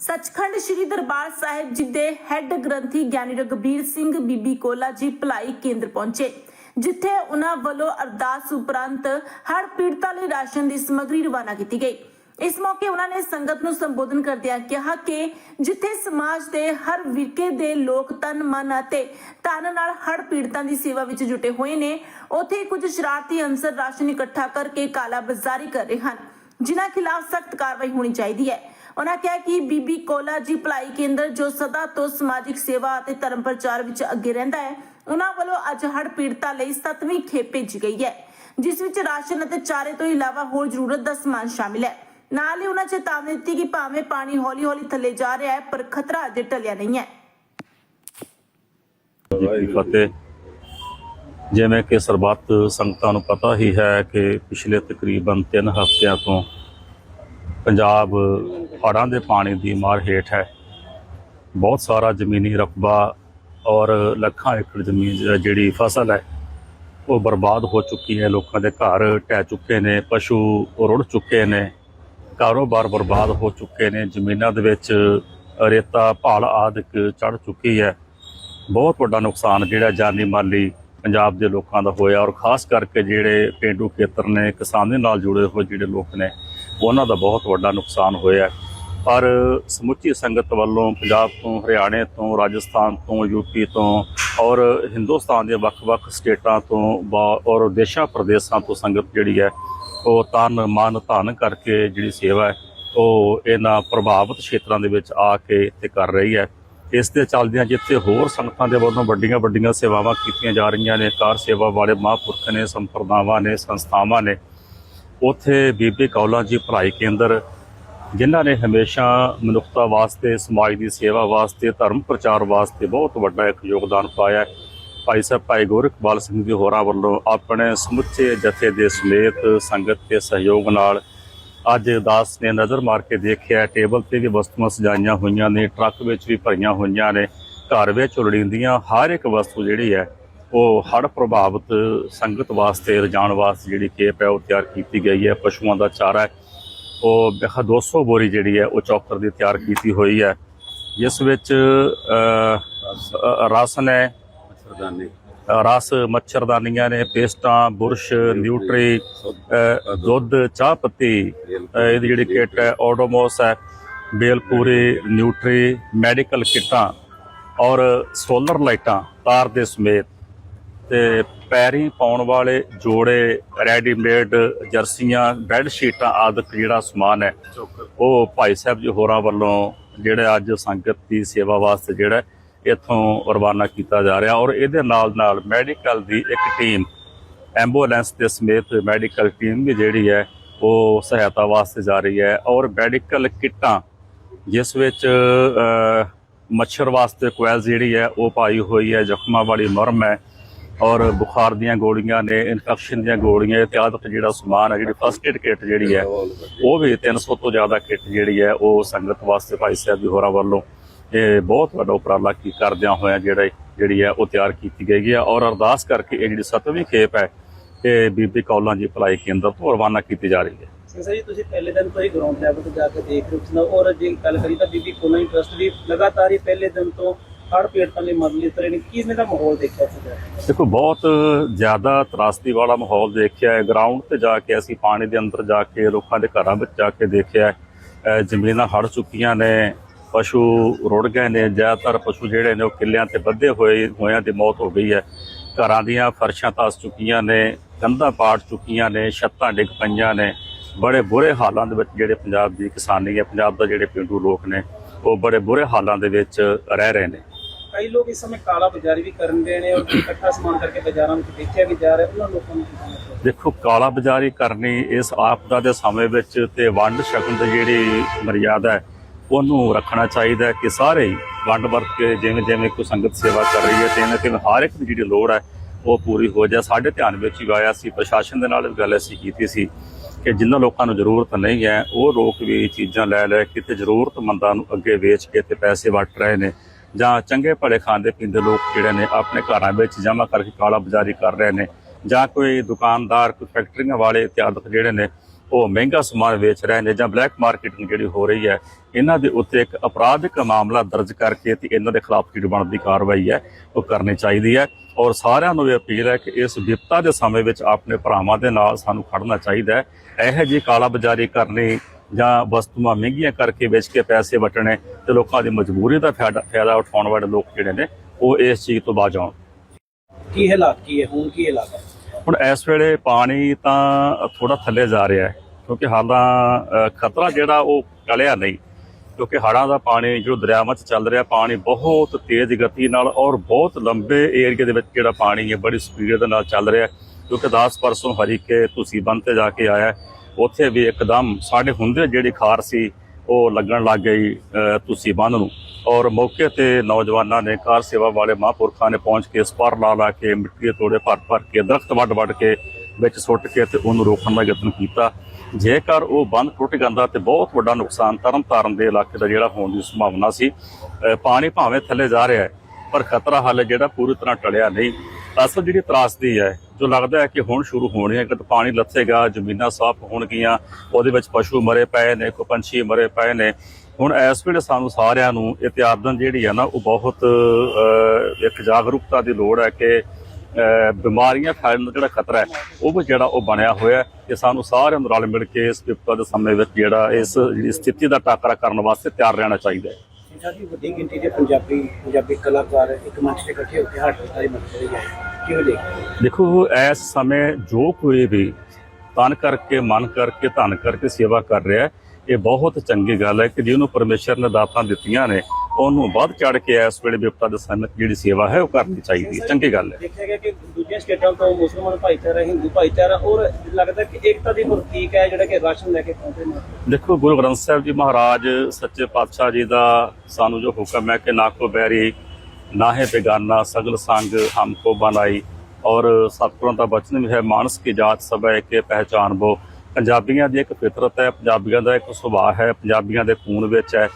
ਸੱਚਖੰਡ ਸ੍ਰੀ ਦਰਬਾਰ ਸਾਹਿਬ ਜੀ ਦੇ ਹੈੱਡ ਗ੍ਰੰਥੀ ਗਿਆਨੀ ਰਗਬੀਰ ਸਿੰਘ ਬੀਬੀ ਕੋਲਾ ਜੀ ਭਲਾਈ ਕੇਂਦਰ ਪਹੁੰਚੇ, ਜਿੱਥੇ ਉਹਨਾਂ ਵੱਲੋਂ ਅਰਦਾਸ ਉਪਰੰਤ ਹੜ੍ਹ ਪੀੜਤਾਂ ਲਈ ਰਾਸ਼ਨ ਦੀ ਸਮੱਗਰੀ ਰਵਾਨਾ ਕੀਤੀ ਗਈ। ਇਸ ਮੌਕੇ ਉਹਨਾਂ ਨੇ ਸੰਗਤ ਨੂੰ ਸੰਬੋਧਨ ਕਰਦਿਆਂ ਕਿਹਾ ਕਿ ਜਿੱਥੇ ਸਮਾਜ ਦੇ ਹਰ ਵਿਰਕੇ ਦੇ ਲੋਕ ਤਨ, ਮਨ ਅਤੇ ਤਨ ਨਾਲ ਹੜ੍ਹ ਪੀੜਤਾਂ ਦੀ ਸੇਵਾ ਵਿੱਚ ਜੁਟੇ ਹੋਏ ਨੇ, ਉੱਥੇ ਕੁਝ ਸ਼ਰਾਰਤੀ ਅੰਸਰ ਰਾਸ਼ਨ ਇਕੱਠਾ ਕਰਕੇ ਕਾਲਾ ਬਾਜ਼ਾਰੀ ਕਰ ਰਹੇ ਹਨ, ਜਿਨ੍ਹਾਂ ਖਿਲਾਫ ਸਖਤ ਕਾਰਵਾਈ ਹੋਣੀ ਚਾਹੀਦੀ ਹੈ। ਉਹਨਾਂ ਕਿਹਾ ਕਿ ਬੀਬੀ ਕੋਲਾ ਜੀ ਭਲਾਈ ਕੇਂਦਰ ਜੋ ਸਦਾ ਤੋਂ ਸਮਾਜਿਕ ਸੇਵਾ ਅਤੇ ਧਰਮ ਪ੍ਰਚਾਰ ਵਿੱਚ ਅੱਗੇ ਰਹਿੰਦਾ ਹੈ ਉਹਨਾਂ ਵੱਲੋਂ ਅੱਜ ਹੜ੍ਹ ਪੀੜਤਾਂ ਲਈ 7ਵੀਂ ਖੇਪ ਭੇਜੀ ਗਈ ਹੈ, ਜਿਸ ਵਿੱਚ ਰਾਸ਼ਨ ਅਤੇ ਚਾਰੇ ਤੋਂ ਇਲਾਵਾ ਹੋਰ ਜ਼ਰੂਰਤ ਦਾ ਸਮਾਨ ਸ਼ਾਮਿਲ ਹੈ। ਨਾਲ ਹੀ ਉਹਨਾਂ ਚੇਤਾਵਨੀ ਦਿੱਤੀ ਕਿ ਭਾਵੇਂ ਪਾਣੀ ਹੌਲੀ-ਹੌਲੀ ਥੱਲੇ ਜਾ ਰਿਹਾ ਹੈ, ਪਰ ਖਤਰਾ ਅਜੇ ਟਲਿਆ ਨਹੀਂ ਹੈ। ਜੀ, ਫਤਿਹ। ਜਿਵੇਂ ਕਿ ਸਰਬੱਤ ਸੰਗਤਾਂ ਨੂੰ ਪਤਾ ਹੀ ਹੈ ਕਿ ਪਿਛਲੇ ਤਕਰੀਬਨ 3 ਹਫ਼ਤਿਆਂ ਤੋਂ ਪੰਜਾਬ ਹੜ੍ਹਾਂ ਦੇ ਪਾਣੀ ਦੀ ਮਾਰ ਹੇਠ ਹੈ। ਬਹੁਤ ਸਾਰਾ ਜ਼ਮੀਨੀ ਰਕਬਾ ਔਰ ਲੱਖਾਂ ਏਕੜ ਜ਼ਮੀਨ ਜਿਹੜੀ ਫਸਲ ਹੈ, ਉਹ ਬਰਬਾਦ ਹੋ ਚੁੱਕੀ ਹੈ। ਲੋਕਾਂ ਦੇ ਘਰ ਟਹਿ ਚੁੱਕੇ ਨੇ, ਪਸ਼ੂ ਰੁੜ ਚੁੱਕੇ ਨੇ, ਕਾਰੋਬਾਰ ਬਰਬਾਦ ਹੋ ਚੁੱਕੇ ਨੇ, ਜ਼ਮੀਨਾਂ ਦੇ ਵਿੱਚ ਰੇਤਾ, ਭਾਲ ਆਦਿਕ ਚੜ ਚੁੱਕੀ ਹੈ। ਬਹੁਤ ਵੱਡਾ ਨੁਕਸਾਨ ਜਿਹੜਾ ਜਾਨੀ ਮਾਲੀ ਪੰਜਾਬ ਦੇ ਲੋਕਾਂ ਦਾ ਹੋਇਆ ਔਰ ਖਾਸ ਕਰਕੇ ਜਿਹੜੇ ਪਿੰਡੂ ਖੇਤਰ ਨੇ, ਕਿਸਾਨੀ ਨਾਲ ਜੁੜੇ ਹੋਏ ਜਿਹੜੇ ਲੋਕ ਨੇ, ਉਹਨਾਂ ਦਾ ਬਹੁਤ ਵੱਡਾ ਨੁਕਸਾਨ ਹੋਇਆ। ਪਰ ਸਮੁੱਚੀ ਸੰਗਤ ਵੱਲੋਂ ਪੰਜਾਬ ਤੋਂ, ਹਰਿਆਣੇ ਤੋਂ, ਰਾਜਸਥਾਨ ਤੋਂ ਯੂਪੀ ਤੋਂ ਔਰ ਹਿੰਦੁਸਤਾਨ ਦੇ ਵੱਖ-ਵੱਖ ਸਟੇਟਾਂ ਤੋਂ ਬਾ- ਔਰ ਦੇਸ਼ਾਂ ਪ੍ਰਦੇਸ਼ਾਂ ਤੋਂ ਸੰਗਤ ਜਿਹੜੀ ਹੈ, ਉਹ ਤਨ, ਮਨ ਧਨ ਕਰਕੇ ਜਿਹੜੀ ਸੇਵਾ ਹੈ, ਉਹ ਇਹਨਾਂ ਪ੍ਰਭਾਵਿਤ ਖੇਤਰਾਂ ਦੇ ਵਿੱਚ ਆ ਕੇ ਤੇ ਕਰ ਰਹੀ ਹੈ। ਇਸ ਦੇ ਚੱਲਦਿਆਂ ਜਿੱਥੇ ਹੋਰ ਸੰਗਤਾਂ ਦੇ ਵੱਲੋਂ ਵੱਡੀਆਂ ਵੱਡੀਆਂ ਸੇਵਾਵਾਂ ਕੀਤੀਆਂ ਜਾ ਰਹੀਆਂ ਨੇ, ਕਾਰ ਸੇਵਾ ਵਾਲੇ ਮਹਾਂਪੁਰਖ ਨੇ, ਸੰਪਰਦਾਵਾਂ ਨੇ, ਸੰਸਥਾਵਾਂ ਨੇ, ਉੱਥੇ ਬੀਬੀ ਕੌਲਾਂ ਜੀ ਭਲਾਈ ਕੇਂਦਰ ਜਿਨ੍ਹਾਂ ਨੇ ਹਮੇਸ਼ਾ ਮਨੁੱਖਤਾ ਵਾਸਤੇ, ਸਮਾਜ ਦੀ ਸੇਵਾ ਵਾਸਤੇ, ਧਰਮ ਪ੍ਰਚਾਰ ਵਾਸਤੇ ਬਹੁਤ ਵੱਡਾ ਇੱਕ ਯੋਗਦਾਨ ਪਾਇਆ ਹੈ। ਭਾਈ ਸਾਹਿਬ, ਭਾਈ ਗੋਰਖਵਾਲ ਸਿੰਘ ਜੀ ਹੋਰਾਂ ਵੱਲੋਂ ਆਪਣੇ ਸਮੁੱਚੇ ਜਥੇ ਦੇ ਸਮੇਤ ਸੰਗਤ ਦੇ ਸਹਿਯੋਗ ਨਾਲ ਅੱਜ ਦਾਸ ਨੇ ਨਜ਼ਰ ਮਾਰ ਕੇ ਦੇਖਿਆ ਟੇਬਲ ਤੇ ਵੀ ਵਸਤੂਆਂ ਸਜਾਈਆਂ ਹੋਈਆਂ ਨੇ, ਟਰੱਕ ਵਿੱਚ ਵੀ ਭਰੀਆਂ ਹੋਈਆਂ ਨੇ, ਘਰ ਵਿੱਚ ਲੋੜੀਂਦੀਆਂ ਹਰ ਇੱਕ ਵਸਤੂ ਜਿਹੜੀ ਹੈ, ਉਹ ਹੜ੍ਹ ਪ੍ਰਭਾਵਿਤ ਸੰਗਤ ਵਾਸਤੇ ਰਜਾਣ ਵਾਸਤੇ ਜਿਹੜੀ ਖੇਪ ਹੈ, ਉਹ ਤਿਆਰ ਕੀਤੀ ਗਈ ਹੈ, ਪਸ਼ੂਆਂ ਦਾ ਚਾਰਾ ਹੈ। ਉਹ ਬੇਖਾ 200 ਬੋਰੀ ਜਿਹੜੀ ਹੈ ਉਹ ਚੌਕਰ ਦੀ ਤਿਆਰ ਕੀਤੀ ਹੋਈ ਹੈ। ਜਿਸ ਵਿੱਚ ਰਸਨ ਹੈ ਅ, ਰਸ ਮੱਛਰਦਾਨੀਆਂ ਨੇ ਪੇਸਟਾਂ ਬੁਰਸ਼ ਨਿਊਟਰੀ ਦੁੱਧ ਚਾਹ ਪੱਤੀ ਇਹਦੀ ਜਿਹੜੀ ਕਿੱਟ ਹੈ ਓਡੋਮੋਸ ਹੈ ਬੇਲਪੂਰੀ ਨਿਊਟਰੀ ਮੈਡੀਕਲ ਕਿੱਟਾਂ ਔਰ ਸੋਲਰ ਲਾਈਟਾਂ ਤਾਰ ਦੇ ਸਮੇਤ ਤੇ ਪੈਰੀ ਪਾਉਣ ਵਾਲੇ ਜੋੜੇ ਰੈਡੀਮੇਡ ਜਰਸੀਆਂ ਬੈੱਡ ਸ਼ੀਟਾਂ ਆਦਿਕ ਜਿਹੜਾ ਸਮਾਨ ਹੈ, ਉਹ ਭਾਈ ਸਾਹਿਬ ਜੀ ਹੋਰਾਂ ਵੱਲੋਂ ਜਿਹੜਾ ਅੱਜ ਸੰਗਤ ਦੀ ਸੇਵਾ ਵਾਸਤੇ ਜਿਹੜਾ ਇੱਥੋਂ ਰਵਾਨਾ ਕੀਤਾ ਜਾ ਰਿਹਾ ਔਰ ਇਹਦੇ ਨਾਲ ਨਾਲ ਮੈਡੀਕਲ ਦੀ ਇੱਕ ਟੀਮ ਐਂਬੂਲੈਂਸ ਦੇ ਸਮੇਤ ਮੈਡੀਕਲ ਟੀਮ ਵੀ ਜਿਹੜੀ ਹੈ, ਉਹ ਸਹਾਇਤਾ ਵਾਸਤੇ ਜਾ ਰਹੀ ਹੈ ਔਰ ਮੈਡੀਕਲ ਕਿੱਟਾਂ, ਜਿਸ ਵਿੱਚ ਮੱਛਰ ਵਾਸਤੇ ਕੋਇਲ ਜਿਹੜੀ ਹੈ, ਉਹ ਪਾਈ ਹੋਈ ਹੈ, ਜ਼ਖਮਾਂ ਵਾਲੀ ਮਰਮ ਹੈ ਔਰ ਬੁਖਾਰ ਦੀਆਂ ਗੋਲੀਆਂ ਨੇ ਇਨਫੈਕਸ਼ਨ ਦੀਆਂ ਗੋਲੀਆਂ ਇਤਿਆਦਿਕ ਜਿਹੜਾ ਸਮਾਨ ਹੈ, ਜਿਹੜੀ ਫਸਟ ਏਡ ਕਿੱਟ ਜਿਹੜੀ ਹੈ, ਉਹ ਵੀ 300 ਤੋਂ ਜ਼ਿਆਦਾ ਕਿੱਟ ਜਿਹੜੀ ਹੈ, ਉਹ ਸੰਗਤ ਵਾਸਤੇ ਭਾਈ ਸਾਹਿਬ ਜੀ ਹੋਰਾਂ ਵੱਲੋਂ ਇਹ ਬਹੁਤ ਵੱਡਾ ਉਪਰਾਲਾ ਕੀ ਕਰਦਿਆਂ ਹੋਇਆ ਜਿਹੜਾ ਜਿਹੜੀ ਹੈ, ਉਹ ਤਿਆਰ ਕੀਤੀ ਗਈ ਹੈ। ਔਰ ਅਰਦਾਸ ਕਰਕੇ ਇਹ ਜਿਹੜੀ ਸਤਵੀਂ ਖੇਪ ਹੈ, ਇਹ ਬੀਬੀ ਕੌਲਾਂ ਜੀ ਭਲਾਈ ਕੇਂਦਰ ਤੋਂ ਰਵਾਨਾ ਕੀਤੀ ਜਾ ਰਹੀ ਹੈ। ਸਿੰਘ ਸਾਹਿਬ ਤੁਸੀਂ ਪਹਿਲੇ ਦਿਨ ਤੋਂ ਹੀ ਗਰਾਊਂਡ ਲੈਵਲ ਤੇ ਜਾ ਕੇ ਦੇਖ ਰਹੇ ਹੋ ਔਰ ਜੇ ਗੱਲ ਕਰੀ ਤਾਂ ਬੀਬੀ ਕੋਲੋਂ ਟਰਸਟ ਵੀ ਲਗਾਤਾਰ ਹੀ ਪਹਿਲੇ ਦਿਨ ਤੋਂ ਹੜ ਪੀੜਤਾਂ ਲਈ ਮਦਦ ਲਈ ਤਰੇ ਨੇ ਕਿਵੇਂ ਦਾ ਮਾਹੌਲ ਦੇਖਿਆ ਸੀਗਾ ਦੇਖੋ, ਬਹੁਤ ਜ਼ਿਆਦਾ ਤਰਾਸਦੀ ਵਾਲਾ ਮਾਹੌਲ ਦੇਖਿਆ ਹੈ। ਗਰਾਊਂਡ ਤੇ ਜਾ ਕੇ ਅਸੀਂ ਪਾਣੀ ਦੇ ਅੰਦਰ ਜਾ ਕੇ, ਲੋਕਾਂ ਦੇ ਘਰਾਂ ਵਿੱਚ ਜਾ ਕੇ ਦੇਖਿਆ ਜ਼ਮੀਨਾਂ ਹੜ ਚੁੱਕੀਆਂ ਨੇ, ਪਸ਼ੂ ਰੁੜ ਗਏ ਨੇ, ਜ਼ਿਆਦਾਤਰ ਪਸ਼ੂ ਜਿਹੜੇ ਨੇ ਉਹ ਕਿੱਲਿਆਂ ਤੇ ਬੱਧੇ ਹੋਏ, ਹੋਇਆਂ ਦੀ ਮੌਤ ਹੋ ਗਈ ਹੈ। ਘਰਾਂ ਦੀਆਂ ਫਰਸ਼ਾਂ ਤਸ ਚੁੱਕੀਆਂ ਨੇ, ਕੰਧਾਂ ਪਾੜ ਚੁੱਕੀਆਂ ਨੇ, ਛੱਤਾਂ ਡਿੱਗ ਪਈਆਂ ਨੇ। ਬੜੇ ਬੁਰੇ ਹਾਲਾਂ ਦੇ ਵਿੱਚ ਜਿਹੜੇ ਪੰਜਾਬ ਦੀ ਕਿਸਾਨੀ ਹੈ, ਪੰਜਾਬ ਦਾ ਜਿਹੜੇ ਪਿੰਡੂ ਲੋਕ ਨੇ, ਉਹ ਬੜੇ ਬੁਰੇ ਹਾਲਾਂ ਦੇ ਵਿੱਚ ਰਹਿ ਰਹੇ ਨੇ। ਕਈ ਲੋਕ ਇਸ ਸਮੇਂ ਕਾਲਾ ਬਾਜ਼ਾਰੀ ਵੀ ਕਰਨ ਦੇ ਨੇ ਔਰ ਇਕੱਠਾ ਸਮਾਨ ਕਰਕੇ ਬਾਜ਼ਾਰਾਂ ਵਿੱਚ ਵੇਚਿਆ ਵੀ ਜਾ ਰਿਹਾ, ਉਹਨਾਂ ਲੋਕਾਂ ਨੂੰ ਦੇਖੋ, ਕਾਲਾ ਬਾਜ਼ਾਰੀ ਕਰਨੀ ਇਸ ਆਪਦਾ ਦੇ ਸਮੇਂ ਵਿੱਚ ਤੇ ਵੰਡ ਛਕਣ ਦੀ ਜਿਹੜੀ ਮਰਿਆਦਾ ਹੈ, ਉਹਨੂੰ ਰੱਖਣਾ ਚਾਹੀਦਾ ਹੈ ਕਿ ਸਾਰੇ ਵੰਡ ਵਰਤ ਕੇ ਜਿਵੇਂ ਜਿਵੇਂ ਕੋਈ ਸੰਗਤ ਸੇਵਾ ਕਰ ਰਹੀ ਹੈ ਤੇ ਇਹਨਾਂ ਤੇ ਹਰ ਇੱਕ ਦੀ ਜਿਹੜੀ ਲੋੜ ਹੈ, ਉਹ ਪੂਰੀ ਹੋ ਜਾਏ। ਸਾਡੇ ਧਿਆਨ ਵਿੱਚ ਹੀ ਆਇਆ ਸੀ, ਪ੍ਰਸ਼ਾਸਨ ਦੇ ਨਾਲ ਵੀ ਗੱਲ ਅਸੀਂ ਕੀਤੀ ਸੀ ਕਿ ਜਿਨ੍ਹਾਂ ਲੋਕਾਂ ਨੂੰ ਜ਼ਰੂਰਤ ਨਹੀਂ ਹੈ, ਉਹ ਲੋਕ ਵੀ ਚੀਜ਼ਾਂ ਲੈ ਲੈ ਕਿਤੇ ਜ਼ਰੂਰਤਮੰਦਾਂ ਨੂੰ ਅੱਗੇ ਵੇਚ ਕੇ ਤੇ ਪੈਸੇ ਵਟ ਰਹੇ ਨੇ। ਜਾਂ ਚੰਗੇ ਭਲੇ ਖਾਂਦੇ ਪੀਂਦੇ ਲੋਕ ਜਿਹੜੇ ਨੇ ਆਪਣੇ ਘਰਾਂ ਵਿੱਚ ਜਮ੍ਹਾਂ ਕਰਕੇ ਕਾਲਾ ਬਾਜ਼ਾਰੀ ਕਰ ਰਹੇ ਨੇ ਜਾਂ ਕੋਈ ਦੁਕਾਨਦਾਰ, ਕੋਈ ਫੈਕਟਰੀਆਂ ਵਾਲੇ ਇਤਿਆਦਿਕ ਜਿਹੜੇ ਨੇ, ਉਹ ਮਹਿੰਗਾ ਸਮਾਨ ਵੇਚ ਰਹੇ ਨੇ ਜਾਂ ਬਲੈਕ ਮਾਰਕੀਟਿੰਗ ਜਿਹੜੀ ਹੋ ਰਹੀ ਹੈ, ਇਹਨਾਂ ਦੇ ਉੱਤੇ ਇੱਕ ਅਪਰਾਧਿਕ ਮਾਮਲਾ ਦਰਜ ਕਰਕੇ ਤੇ ਇਹਨਾਂ ਦੇ ਖਿਲਾਫ ਜਿਹੜੀ ਬਣਦੀ ਕਾਰਵਾਈ ਹੈ, ਉਹ ਕਰਨੀ ਚਾਹੀਦੀ ਹੈ। ਔਰ ਸਾਰਿਆਂ ਨੂੰ ਇਹ ਅਪੀਲ ਹੈ ਕਿ ਇਸ ਵਿਪਤਾ ਦੇ ਸਮੇਂ ਵਿੱਚ ਆਪਣੇ ਭਰਾਵਾਂ ਦੇ ਨਾਲ ਸਾਨੂੰ ਖੜਨਾ ਚਾਹੀਦਾ ਹੈ। ਇਹੋ ਜਿਹੀ ਕਾਲਾ ਬਾਜ਼ਾਰੀ ਕਰਨੀ ਜਾਂ ਵਸਤੂਆਂ ਮਹਿੰਗੀਆਂ ਕਰਕੇ ਵੇਚ ਕੇ ਪੈਸੇ ਵਟਣੇ ਤੇ ਲੋਕਾਂ ਦੀ ਮਜਬੂਰੀ ਦਾ ਫਾਇਦਾ ਉਠਾਉਣ ਵਾਲੇ ਲੋਕ ਜਿਹੜੇ ਨੇ ਉਹ ਇਸ ਚੀਜ਼ ਤੋਂ ਬਾਜ ਆਉਣ ਕੀ ਹਾਲਾਤ ਕੀ ਹੈ ਹੁਣ ਕੀ ਹਾਲਾਤ ਹੈ ਹੁਣ ਇਸ ਵੇਲੇ ਪਾਣੀ ਤਾਂ ਥੋੜਾ ਥੱਲੇ ਜਾ ਰਿਹਾ ਹੈ ਕਿਉਂਕਿ ਹਾਲਾਂ ਖਤਰਾ ਜਿਹੜਾ ਉਹ ਟਲਿਆ ਨਹੀਂ ਕਿਉਂਕਿ ਹੜ੍ਹਾਂ ਦਾ ਪਾਣੀ ਜੋ ਦਰਿਆਵਾਂ 'ਚ ਚੱਲ ਰਿਹਾ ਪਾਣੀ ਬਹੁਤ ਤੇਜ਼ ਗਤੀ ਨਾਲ ਔਰ ਬਹੁਤ ਲੰਬੇ ਏਰੀਏ ਦੇ ਵਿੱਚ ਜਿਹੜਾ ਪਾਣੀ ਹੈ ਬੜੀ ਸਪੀਡ ਦੇ ਨਾਲ ਚੱਲ ਰਿਹਾ ਕਿਉਂਕਿ 10 ਪਰਸੋਂ ਹਰੀਕੇ ਤੁਸੀਂ ਬੰਦ ਤੇ ਜਾ ਕੇ ਆਇਆ। ਉੱਥੇ ਵੀ ਇੱਕਦਮ ਸਾਡੇ ਹੁੰਦੇ ਜਿਹੜੀ ਖਾਰ ਸੀ, ਉਹ ਲੱਗਣ ਲੱਗ ਗਈ ਤੁਸੀਂ ਬੰਦ ਨੂੰ। ਔਰ ਮੌਕੇ ਤੇ ਨੌਜਵਾਨਾਂ ਨੇ ਕਾਰ ਸੇਵਾ ਵਾਲੇ ਮਹਾਂਪੁਰਖਾਂ ਨੇ ਪਹੁੰਚ ਕੇ ਸਪਾਰ ਲਾ ਲਾ ਕੇ, ਮਿੱਟੀ ਦੇ ਤੋੜੇ ਭਰ ਭਰ ਕੇ, ਦਰਖਤ ਵੱਢ ਵੱਢ ਕੇ ਵਿੱਚ ਸੁੱਟ ਕੇ ਤੇ ਉਹਨੂੰ ਰੋਕਣ ਦਾ ਯਤਨ ਕੀਤਾ। ਜੇਕਰ ਉਹ ਬੰਦ ਟੁੱਟ ਜਾਂਦਾ ਤੇ ਬਹੁਤ ਵੱਡਾ ਨੁਕਸਾਨ ਤਰਨਤਾਰਨ ਦੇ ਇਲਾਕੇ ਦਾ ਜਿਹੜਾ ਹੋਣ ਦੀ ਸੰਭਾਵਨਾ ਸੀ ਪਾਣੀ ਭਾਵੇਂ ਥੱਲੇ ਜਾ ਰਿਹਾ ਹੈ, ਪਰ ਖਤਰਾ ਹਾਲੇ ਜਿਹੜਾ ਪੂਰੀ ਤਰ੍ਹਾਂ ਟਲਿਆ ਨਹੀਂ। ਅਸਲ ਜਿਹੜੀ ਤਰਾਸਦੀ ਹੈ ਜੋ ਲੱਗਦਾ ਹੈ ਕਿ ਹੁਣ ਸ਼ੁਰੂ ਹੋਣੀ ਹੈ ਕਿ ਪਾਣੀ ਲੱਥੇਗਾ, ਜ਼ਮੀਨਾਂ ਸਾਫ਼ ਹੋਣਗੀਆਂ, ਉਹਦੇ ਵਿੱਚ ਪਸ਼ੂ ਮਰੇ ਪਏ ਨੇ, ਕੋਈ ਪੰਛੀ ਮਰੇ ਪਏ ਨੇ। ਹੁਣ ਇਸ ਵੇਲੇ ਸਾਨੂੰ ਸਾਰਿਆਂ ਨੂੰ ਇਤਿਆਦਨ ਜਿਹੜੀ ਹੈ ਨਾ, ਉਹ ਬਹੁਤ ਇੱਕ ਜਾਗਰੂਕਤਾ ਦੀ ਲੋੜ ਹੈ ਕਿ ਬਿਮਾਰੀਆਂ ਫੈਲਣ ਦਾ ਜਿਹੜਾ ਖਤਰਾ ਹੈ, ਉਹ ਵੀ ਜਿਹੜਾ ਉਹ ਬਣਿਆ ਹੋਇਆ ਹੈ। ਸਾਨੂੰ ਸਾਰਿਆਂ ਨੂੰ ਰਲ ਮਿਲ ਕੇ ਇਸ ਵਿਪਤਾ ਦੇ ਸਮੇਂ ਵਿੱਚ ਜਿਹੜਾ ਇਸ, ਜਿਹੜੀ ਸਥਿਤੀ ਦਾ ਟਾਕਰਾ ਕਰਨ ਵਾਸਤੇ ਤਿਆਰ ਰਹਿਣਾ ਚਾਹੀਦਾ ਹੈ। ਸਾਡੀ ਵੱਡੀ ਗਿਣਤੀ ਦੇ ਪੰਜਾਬੀ ਪੰਜਾਬੀ ਕਲਾਕਾਰ ਇੱਕ ਮੰਚ ਤੇ ਇਕੱਠੇ ਹੋ ਕੇ ਹਰ ਦੀ ਮਦਦ ਲਈ ਹੈ ਕਿਵੇਂ ਦੇਖਦੇ ਦੇਖੋ, ਇਸ ਸਮੇਂ ਜੋ ਕੋਈ ਵੀ ਤਨ ਕਰਕੇ, ਮਨ ਕਰਕੇ, ਧਨ ਕਰਕੇ ਸੇਵਾ ਕਰ ਰਿਹਾ ਹੈ, ਇਹ ਬਹੁਤ ਚੰਗੀ ਗੱਲ ਹੈ ਕਿ ਜਿਹਨੂੰ ਪਰਮੇਸ਼ਰ ਨੇ ਦਾਤਾਂ ਦਿੱਤੀਆਂ ਨੇ ਉਹਨੂੰ ਵੱਧ ਚੜ ਕੇ ਇਸ ਵੇਲੇ ਵਿਪਤਾ ਦੇ ਸਮੇਂ ਜਿਹੜੀ ਸੇਵਾ ਹੈ ਉਹ ਕਰਨੀ ਚਾਹੀਦੀ ਹੈ। ਚੰਗੀ ਗੱਲ ਹੈ। ਦੇਖਿਆ ਗਿਆ ਕਿ ਦੂਜੀਆਂ ਸਟੇਟਾਂ ਤੋਂ ਮੁਸਲਮਾਨ ਭਾਈਚਾਰਾ ਹਿੰਦੂ ਭਾਈਚਾਰਾ ਔਰ ਲੱਗਦਾ ਕਿ ਏਕਤਾ ਦੀ ਪ੍ਰਤੀਕ ਹੈ ਜਿਹੜਾ ਕਿ ਰਾਸ਼ਨ ਲੈ ਕੇ ਪਹੁੰਚੇ ਨੇ। ਦੇਖੋ ਗੁਰੂ ਗ੍ਰੰਥ ਸਾਹਿਬ ਜੀ ਮਹਾਰਾਜ ਸੱਚੇ ਪਾਤਸ਼ਾਹ ਜੀ ਦਾ ਸਾਨੂੰ ਜੋ ਹੁਕਮ ਹੈ ਕਿ ਨਾ ਕੋ ਬੈਰੀ ਨਾ ਹੈ ਬੇਗਾਨਾ ਸਗਲ ਸੰਗ ਹਮ ਕੋ ਬਨਾਈ ਔਰ ਸਤਿਗੁਰਾਂ ਦਾ ਬਚਨ ਵੀ ਹੈ ਮਾਨਸ ਕੀ ਜਾਤ ਸਭ ਹੈ ਕਿ ਪਹਿਚਾਨ ਬੋ। ਪੰਜਾਬੀਆਂ ਦੀ ਇੱਕ ਫਿਤਰਤ ਹੈ ਪੰਜਾਬੀਆਂ ਦਾ ਇੱਕ ਸੁਭਾਅ ਹੈ ਪੰਜਾਬੀਆਂ ਦੇ ਖੂਨ ਵਿੱਚ ਹੈ।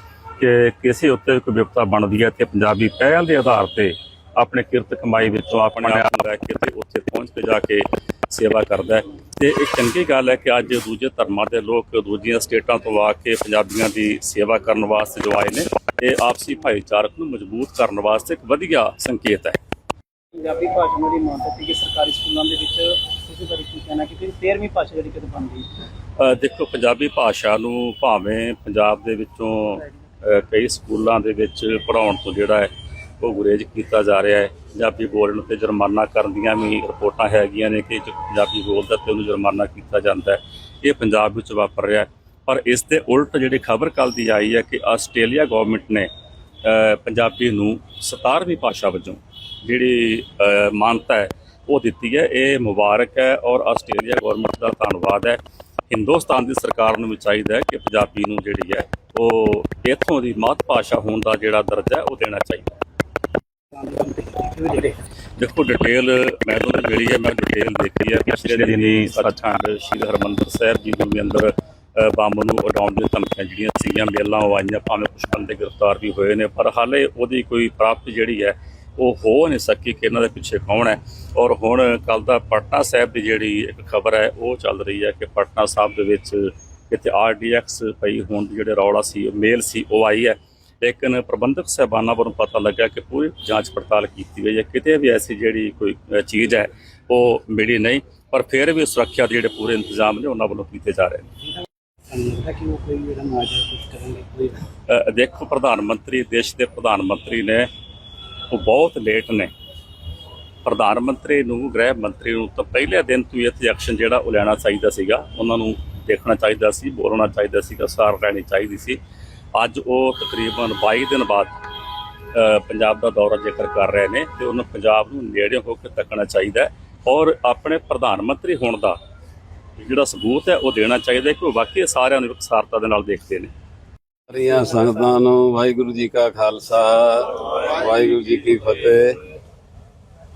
ਕਿ ਕਿਸੇ ਉੱਤੇ ਕੋਈ ਵਿਪਤਾ ਬਣਦੀ ਹੈ ਤੇ ਪੰਜਾਬੀ ਪਹਿਲ ਦੇ ਆਧਾਰ ਤੇ ਆਪਣੇ ਕਿਰਤ ਕਮਾਈ ਵਿੱਚੋਂ ਆਪਣੇ ਆਪ ਲੈ ਕੇ ਤੇ ਉੱਥੇ ਪਹੁੰਚ ਕੇ ਜਾ ਕੇ ਸੇਵਾ ਕਰਦਾ ਹੈ। ਤੇ ਇਹ ਚੰਗੀ ਗੱਲ ਹੈ ਕਿ ਅੱਜ ਦੂਜੇ ਧਰਮਾਂ ਦੇ ਲੋਕ ਦੂਜੀਆਂ ਸਟੇਟਾਂ ਤੋਂ ਆ ਕੇ ਪੰਜਾਬੀਆਂ ਦੀ ਸੇਵਾ ਕਰਨ ਵਾਸਤੇ ਜੋ ਆਏ ਨੇ ਇਹ ਆਪਸੀ ਭਾਈਚਾਰਕ ਨੂੰ ਮਜ਼ਬੂਤ ਕਰਨ ਵਾਸਤੇ ਇੱਕ ਵਧੀਆ ਸੰਕੇਤ ਹੈ। ਪੰਜਾਬੀ ਭਾਸ਼ਾ ਨੂੰ ਜਿਹੜੀ ਮਾਨਤਾ ਗਈ ਸਰਕਾਰੀ ਸਕੂਲਾਂ ਦੇ ਵਿੱਚ ਇਸੇ ਬਾਰੇ ਕੀ ਕਹਿਣਾ ਕਿ 13ਵੀਂ ਭਾਸ਼ਾ ਜਿਹੜੀ ਕਿਤੇ ਬਣ ਗਈ ਅ, ਦੇਖੋ ਪੰਜਾਬੀ ਭਾਸ਼ਾ ਨੂੰ ਭਾਵੇਂ ਪੰਜਾਬ ਦੇ ਵਿੱਚੋਂ ਕਈ ਸਕੂਲਾਂ ਦੇ ਵਿੱਚ ਪੜਾਉਣ ਤੋਂ ਜਿਹੜਾ ਹੈ ਉਹ ਗੁਰੇਜ਼ ਕੀਤਾ ਜਾ ਰਿਹਾ ਹੈ। ਪੰਜਾਬੀ ਬੋਲਣ ਤੇ ਜੁਰਮਾਨਾ ਕਰਨ ਦੀਆਂ ਵੀ ਰਿਪੋਰਟਾਂ ਹੈਗੀਆਂ ਨੇ ਕਿ ਜੋ ਪੰਜਾਬੀ ਬੋਲਦਾ ਤੇ ਉਹਨੂੰ ਜੁਰਮਾਨਾ ਕੀਤਾ ਜਾਂਦਾ ਹੈ। ਇਹ ਪੰਜਾਬ ਵਿੱਚ ਵਾਪਰ ਰਿਹਾ ਪਰ ਇਸ ਦੇ ਉਲਟ ਜਿਹੜੀ ਖਬਰ ਕੱਲ ਦੀ ਆਈ ਹੈ ਕਿ ਆਸਟ੍ਰੇਲੀਆ ਗਵਰਨਮੈਂਟ ਨੇ ਪੰਜਾਬੀ ਨੂੰ 17ਵੀਂ ਭਾਸ਼ਾ ਵਜੋਂ ਜਿਹੜੀ ਮਾਨਤਾ ਹੈ ਉਹ ਦਿੱਤੀ ਹੈ। ਇਹ ਮੁਬਾਰਕ ਹੈ ਔਰ ਆਸਟ੍ਰੇਲੀਆ ਗਵਰਨਮੈਂਟ ਦਾ ਧੰਨਵਾਦ ਹੈ। ਹਿੰਦੁਸਤਾਨ ਦੀ ਸਰਕਾਰ ਨੂੰ ਵੀ ਚਾਹੀਦਾ ਹੈ ਕਿ ਪੰਜਾਬੀ ਨੂੰ ਜਿਹੜੀ ਹੈ ਉਹ ਇੱਥੋਂ ਦੀ ਮਾਤ ਭਾਸ਼ਾ ਹੋਣ ਦਾ ਜਿਹੜਾ ਦਰਜਾ ਹੈ, ਉਹ ਦੇਣਾ ਚਾਹੀਦਾ ਦੇਖੋ ਡਿਟੇਲ ਮੈਨੂੰ ਤਾਂ ਮਿਲੀ ਹੈ, ਮੈਂ ਡਿਟੇਲ ਦੇਖੀ ਹੈ ਪਿਛਲੇ ਦਿਨੀ ਸੱਚਖੰਡ ਸ਼੍ਰੀ ਹਰਮੰਦਰ ਸਾਹਿਬ ਜੀ ਦੇ ਵੀ ਅੰਦਰ ਬੰਬ ਨੂੰ ਉਡਾਉਣ ਦੀਆਂ ਧਮਕੀਆਂ ਜਿਹੜੀਆਂ ਸੀਗੀਆਂ, ਮੇਲਾਂ ਉਹ ਆਈਆਂ ਭਾਵੇਂ ਕੁਝ ਬੰਦੇ ਗ੍ਰਿਫਤਾਰ ਵੀ ਹੋਏ ਨੇ, ਪਰ ਹਾਲੇ ਉਹਦੀ ਕੋਈ ਪ੍ਰਾਪਤੀ ਜਿਹੜੀ ਹੈ ਉਹ ਹੋ ਨਹੀਂ ਸਕੀ ਕਿ ਇਹਨਾਂ ਦੇ ਪਿੱਛੇ ਕੌਣ ਹੈ। ਔਰ ਹੁਣ ਕੱਲ ਦਾ ਪਟਨਾ ਸਾਹਿਬ ਦੀ ਜਿਹੜੀ ਇੱਕ ਖਬਰ ਹੈ, ਉਹ ਚੱਲ ਰਹੀ ਹੈ ਕਿ ਪਟਨਾ ਸਾਹਿਬ ਦੇ ਵਿੱਚ ਕਿਤੇ ਆਰਡੀਐਕਸ ਪਈ ਹੋਣ ਦੀ ਜਿਹੜੇ ਰੌਲਾ ਸੀ ਮੇਲ ਸੀ, ਉਹ ਆਈ ਹੈ। ਲੇਕਿਨ ਪ੍ਰਬੰਧਕ ਸਾਹਿਬਾਨਾਂ ਵੱਲੋਂ ਪਤਾ ਲੱਗਾ ਕਿ ਪੂਰੀ ਜਾਂਚ ਪੜਤਾਲ ਕੀਤੀ ਗਈ ਹੈ। ਕਿਤੇ ਵੀ ਐਸੀ ਜਿਹੜੀ ਕੋਈ ਚੀਜ਼ ਹੈ, ਉਹ ਮਿਲੀ ਨਹੀਂ। ਪਰ ਫਿਰ ਵੀ ਸੁਰੱਖਿਆ ਦੇ ਜਿਹੜੇ ਪੂਰੇ ਇੰਤਜ਼ਾਮ ਨੇ, ਉਹਨਾਂ ਵੱਲੋਂ ਕੀਤੇ ਜਾ ਰਹੇ ਨੇ। ਦੇਖੋ, ਪ੍ਰਧਾਨ ਮੰਤਰੀ, ਦੇਸ਼ ਦੇ ਪ੍ਰਧਾਨ ਮੰਤਰੀ ਨੇ ਉਹ ਬਹੁਤ ਲੇਟ ਨੇ। ਪ੍ਰਧਾਨ ਮੰਤਰੀ ਨੂੰ, ਗ੍ਰਹਿ ਮੰਤਰੀ ਨੂੰ ਤਾਂ ਪਹਿਲੇ ਦਿਨ ਤੋਂ ਹੀ ਇੱਥੇ ਐਕਸ਼ਨ ਜਿਹੜਾ ਉਹ ਲੈਣਾ ਚਾਹੀਦਾ ਸੀਗਾ। ਉਹਨਾਂ ਨੂੰ ਦੇਖਣਾ ਚਾਹੀਦਾ ਸੀ, ਬੋਲਣਾ ਚਾਹੀਦਾ ਸੀਗਾ, ਸਾਰ ਲੈਣੀ ਚਾਹੀਦੀ ਸੀ। ਅੱਜ ਉਹ ਤਕਰੀਬਨ 22 ਦਿਨ ਬਾਅਦ ਪੰਜਾਬ ਦਾ ਦੌਰਾ ਜ਼ਿਕਰ ਕਰ ਰਹੇ ਨੇ, ਤੇ ਉਹਨੂੰ ਪੰਜਾਬ ਨੂੰ ਨੇੜੇ ਹੋ ਕੇ ਤੱਕਣਾ ਚਾਹੀਦਾ ਔਰ ਆਪਣੇ ਪ੍ਰਧਾਨ ਮੰਤਰੀ ਹੋਣ ਦਾ ਜਿਹੜਾ ਸਬੂਤ ਹੈ, ਉਹ ਦੇਣਾ ਚਾਹੀਦਾ ਕਿ ਉਹ ਵਾਕਈ ਸਾਰਿਆਂ ਨੂੰ ਇਕਸਾਰਤਾ ਦੇ ਨਾਲ ਦੇਖਦੇ ਨੇ। ਸਾਰੀਆਂ ਸੰਗਤਾਂ ਨੂੰ ਵਾਹਿਗੁਰੂ ਜੀ ਕਾ ਖਾਲਸਾ, ਵਾਹਿਗੁਰੂ ਜੀ ਕੀ ਫਤਿਹ।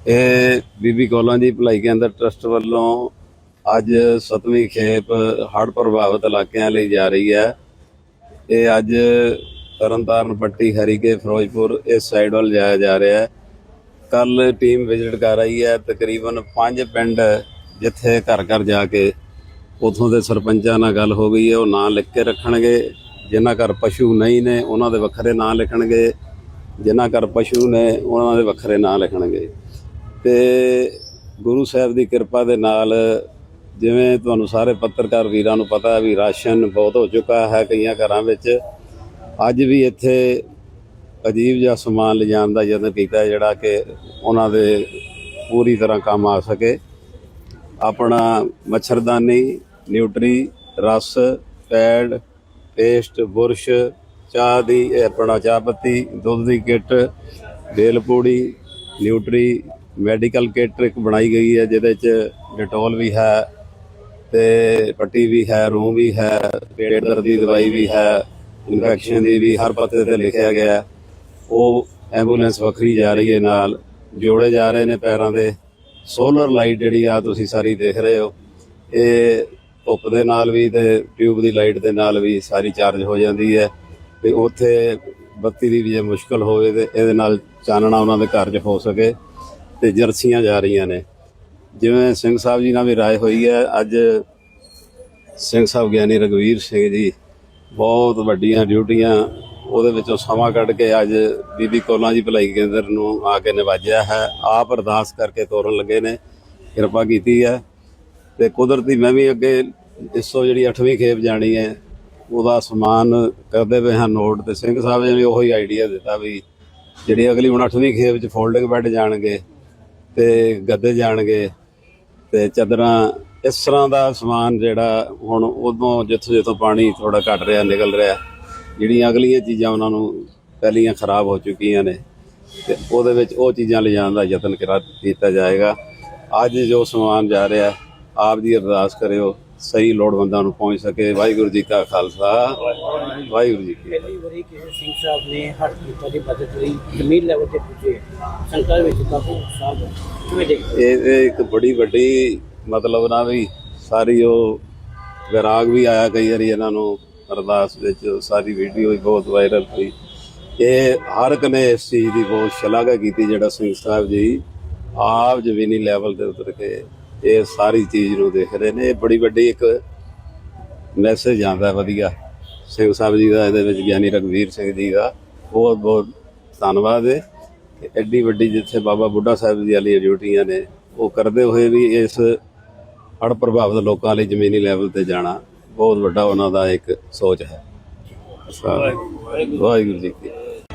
ਇਹ ਬੀਬੀ ਕੋਲਾਂ ਦੀ ਭਲਾਈ ਕੇਂਦਰ ਟਰਸਟ ਵੱਲੋਂ ਅੱਜ ਸਤਵੀਂ ਖੇਪ ਹੜ੍ਹ ਪ੍ਰਭਾਵਿਤ ਇਲਾਕਿਆਂ ਲਈ ਜਾ ਰਹੀ ਹੈ। ਇਹ ਅੱਜ ਤਰਨਤਾਰਨ ਪੱਟੀ, ਹਰੀਕੇ, ਫਿਰੋਜ਼ਪੁਰ ਇਸ ਸਾਈਡ ਵੱਲ ਜਾਇਆ ਜਾ ਰਿਹਾ ਹੈ। ਕੱਲ ਟੀਮ ਵਿਜ਼ਿਟ ਕਰ ਰਹੀ ਹੈ। ਤਕਰੀਬਨ 5 ਪਿੰਡ ਜਿੱਥੇ ਘਰ ਘਰ ਜਾ ਕੇ ਉਥੋਂ ਦੇ ਸਰਪੰਚਾਂ ਨਾਲ ਗੱਲ ਹੋ ਗਈ ਹੈ। ਉਹ ਨਾਂ ਲਿਖ ਕੇ ਰੱਖਣਗੇ। ਜਿਨ੍ਹਾਂ ਘਰ ਪਸ਼ੂ ਨਹੀਂ ਨੇ, ਉਹਨਾਂ ਦੇ ਵੱਖਰੇ ਨਾਂ ਲਿਖਣਗੇ। ਜਿਨ੍ਹਾਂ ਘਰ ਪਸ਼ੂ ਨੇ, ਉਹਨਾਂ ਦੇ ਵੱਖਰੇ ਨਾਂ ਲਿਖਣਗੇ। ਤੇ ਗੁਰੂ ਸਾਹਿਬ ਦੀ ਕਿਰਪਾ ਦੇ ਨਾਲ ਜਿਵੇਂ ਤੁਹਾਨੂੰ ਸਾਰੇ ਪੱਤਰਕਾਰ ਵੀਰਾਂ ਨੂੰ ਪਤਾ ਹੈ ਵੀ ਰਾਸ਼ਨ ਬਹੁਤ ਹੋ ਚੁੱਕਾ ਹੈ ਕਈਆਂ ਘਰਾਂ ਵਿੱਚ। ਅੱਜ ਵੀ ਇੱਥੇ ਅਜੀਬ ਜਿਹਾ ਸਮਾਨ ਲਿਜਾਣ ਦਾ ਯਤਨ ਕੀਤਾ ਜਿਹੜਾ ਕਿ ਉਹਨਾਂ ਦੇ ਪੂਰੀ ਤਰ੍ਹਾਂ ਕੰਮ ਆ ਸਕੇ। ਆਪਣਾ ਮੱਛਰਦਾਨੀ, ਨਿਊਟਰੀ, ਰਸ, ਪੈਡ ਪੇਸਟ, ਬੁਰਸ਼, ਚਾਹ ਦੀ, ਇਹ ਆਪਣਾ ਚਾਹ ਪੱਤੀ, ਦੁੱਧ ਦੀ ਕਿੱਟ, ਬੇਲ ਪੂੜੀ, ਨਿਊਟਰੀ, ਮੈਡੀਕਲ ਕਿੱਟ ਇੱਕ ਬਣਾਈ ਗਈ ਹੈ, ਜਿਹਦੇ ਚ ਡਿਟੋਲ ਵੀ ਹੈ ਤੇ ਪੱਟੀ ਵੀ ਹੈ ਰੂਹ ਵੀ ਹੈ, ਪੇਟ ਦਰਦ ਦੀ ਦਵਾਈ ਵੀ ਹੈ, ਇਨਫੈਕਸ਼ਨ ਦੀ ਵੀ ਹਰ ਪੱਤੇ ਤੇ ਲਿਖਿਆ ਗਿਆ ਉਹ ਐਂਬੂਲੈਂਸ ਵੱਖਰੀ ਜਾ ਰਹੀ ਹੈ ਨਾਲ, ਜੋੜੇ ਜਾ ਰਹੇ ਨੇ ਪੈਰਾਂ ਦੇ। ਸੋਲਰ ਲਾਈਟ ਜਿਹੜੀ ਆ, ਤੁਸੀਂ ਸਾਰੀ ਦੇਖ ਰਹੇ ਹੋ। ਇਹ ਧੁੱਪ ਦੇ ਨਾਲ ਵੀ ਤੇ ਟਿਊਬ ਦੀ ਲਾਈਟ ਦੇ ਨਾਲ ਵੀ ਸਾਰੀ ਚਾਰਜ ਹੋ ਜਾਂਦੀ ਹੈ ਤੇ ਉੱਥੇ ਬੱਤੀ ਦੀ ਵੀ ਜੇ ਮੁਸ਼ਕਲ ਹੋਵੇ ਤੇ ਇਹਦੇ ਨਾਲ ਚਾਨਣਾ ਉਹਨਾਂ ਦੇ ਘਰ 'ਚ ਹੋ ਸਕੇ ਤੇ ਜਰਸੀਆਂ ਜਾ ਰਹੀਆਂ ਨੇ। ਜਿਵੇਂ ਸਿੰਘ ਸਾਹਿਬ ਜੀ ਨਾਲ ਵੀ ਰਾਏ ਹੋਈ ਹੈ, ਅੱਜ ਸਿੰਘ ਸਾਹਿਬ ਗਿਆਨੀ ਰਗਵੀਰ ਸਿੰਘ ਜੀ ਬਹੁਤ ਵੱਡੀਆਂ ਡਿਊਟੀਆਂ ਉਹਦੇ ਵਿੱਚੋਂ ਸਮਾਂ ਕੱਢ ਕੇ ਅੱਜ ਬੀਬੀ ਕੋਲਾਂ ਜੀ ਭਲਾਈ ਕੇਂਦਰ ਨੂੰ ਆ ਕੇ ਨਿਵਾਜਿਆ ਹੈ। ਆਪ ਅਰਦਾਸ ਕਰਕੇ ਤੋਰਨ ਲੱਗੇ ਨੇ, ਕਿਰਪਾ ਕੀਤੀ ਹੈ ਤੇ ਕੁਦਰਤੀ ਮੈਂ ਵੀ ਅੱਗੇ ਇਸ ਜਿਹੜੀ 8ਵੀਂ ਖੇਪ ਜਾਣੀ ਹੈ, ਉਹਦਾ ਸਮਾਨ ਕਰਦੇ ਪਏ ਹਾਂ ਨੋਟ ਤੇ ਸਿੰਘ ਸਾਹਿਬ ਜੀ ਨੇ ਉਹੀ ਆਈਡੀਆ ਦਿੱਤਾ ਵੀ ਜਿਹੜੀ ਅਗਲੀ ਹੁਣ 8ਵੀਂ ਖੇਪ ਚ ਫੋਲਡਿੰਗ ਬੈੱਡ ਜਾਣਗੇ ਤੇ ਗੱਦੇ ਜਾਣਗੇ ਤੇ ਚਾਦਰਾਂ, ਇਸ ਤਰ੍ਹਾਂ ਦਾ ਸਮਾਨ ਜਿਹੜਾ ਹੁਣ ਉਦੋਂ ਜਿੱਥੋਂ ਜਿੱਥੋਂ ਪਾਣੀ ਥੋੜਾ ਘਟ ਰਿਹਾ, ਨਿਕਲ ਰਿਹਾ, ਜਿਹੜੀਆਂ ਅਗਲੀਆਂ ਚੀਜ਼ਾਂ ਉਹਨਾਂ ਨੂੰ ਪਹਿਲੀਆਂ ਖਰਾਬ ਹੋ ਚੁੱਕੀਆਂ ਨੇ ਤੇ ਉਹਦੇ ਵਿੱਚ ਉਹ ਚੀਜ਼ਾਂ ਲਿਜਾਣ ਦਾ ਯਤਨ ਕਰਾ, ਕੀਤਾ ਜਾਏਗਾ। ਅੱਜ ਜੋ ਸਮਾਨ ਜਾ ਰਿਹਾ, ਆਪ ਦੀ ਅਰਦਾਸ ਕਰਿਓ। ਸਹੀ ਲੋੜਵੰਦਾਂ ਨੂੰ ਪਹੁੰਚ ਸਕੇ। ਵਾਹਿਗੁਰੂ ਜੀ ਕਾ ਖਾਲਸਾ। ਵਾਹਿਗੁਰੂ ਜੀ ਕੀ ਪਹਿਲੀ ਵਾਰੀ ਕਿਸੇ ਸਿੰਘ ਸਾਹਿਬ ਨੇ ਹੱਥ ਕੀਤਾ ਦੀ ਬਜਟ ਲਈ ਜ਼ਮੀਨ ਲੈਵਲ ਤੇ ਪੁੱਜੇ। ਸੰਕਲ ਵਿੱਚ ਕਾਫੀ ਸਾਹਿਬ ਕਿਵੇਂ ਦੇਖਦੇ ਇਹ ਇੱਕ ਬੜੀ ਵੱਡੀ ਮਤਲਬ ਨਾ ਵੀ ਸਾਰੀ ਉਹ ਵਿਰਾਗ ਵੀ ਆਇਆ ਕਈ ਵਾਰੀ ਇਹਨਾਂ ਨੂੰ ਅਰਦਾਸ ਵਿੱਚ। ਸਾਰੀ ਵੀਡੀਓ ਵੀ ਬਹੁਤ ਵਾਇਰਲ ਹੋਈ। ਇਹ ਹਰ ਇੱਕ ਨੇ ਇਸ ਚੀਜ਼ ਦੀ ਬਹੁਤ ਸ਼ਲਾਘਾ ਕੀਤੀ ਜਿਹੜਾ ਸਿੰਘ ਸਾਹਿਬ ਜੀ ਆਪ ਜ਼ਮੀਨੀ ਲੈਵਲ ਤੇ ਉਤਰ ਕੇ ਇਹ ਸਾਰੀ ਚੀਜ਼ ਨੂੰ ਦੇਖ ਰਹੇ ਨੇ। ਇਹ ਬੜੀ ਵੱਡੀ ਇੱਕ ਮੈਸੇਜ ਆਂਦਾ ਵਧੀਆ। ਸਿੰਘ ਸਾਹਿਬ ਜੀ ਦਾ ਇਹਦੇ ਵਿੱਚ ਗਿਆਨੀ ਰਗਵੀਰ ਸਿੰਘ ਜੀ ਦਾ ਬਹੁਤ ਬਹੁਤ ਧੰਨਵਾਦ ਹੈ ਕਿ ਐਡੀ ਵੱਡੀ ਜਿੱਥੇ ਬਾਬਾ ਬੁੱਢਾ ਸਾਹਿਬ ਜੀ ਵਾਲੀਆਂ ਡਿਊਟੀਆਂ ਨੇ ਉਹ ਕਰਦੇ ਹੋਏ ਵੀ ਇਸ ਹੜ੍ਹ ਪ੍ਰਭਾਵਿਤ ਲੋਕਾਂ ਲਈ ਜ਼ਮੀਨੀ ਲੈਵਲ ਤੇ ਜਾਣਾ ਬਹੁਤ ਵੱਡਾ ਉਹਨਾਂ ਦਾ ਇੱਕ ਸੋਚ ਹੈ। ਵਾਹਿਗੁਰੂ ਜੀ ਕੀ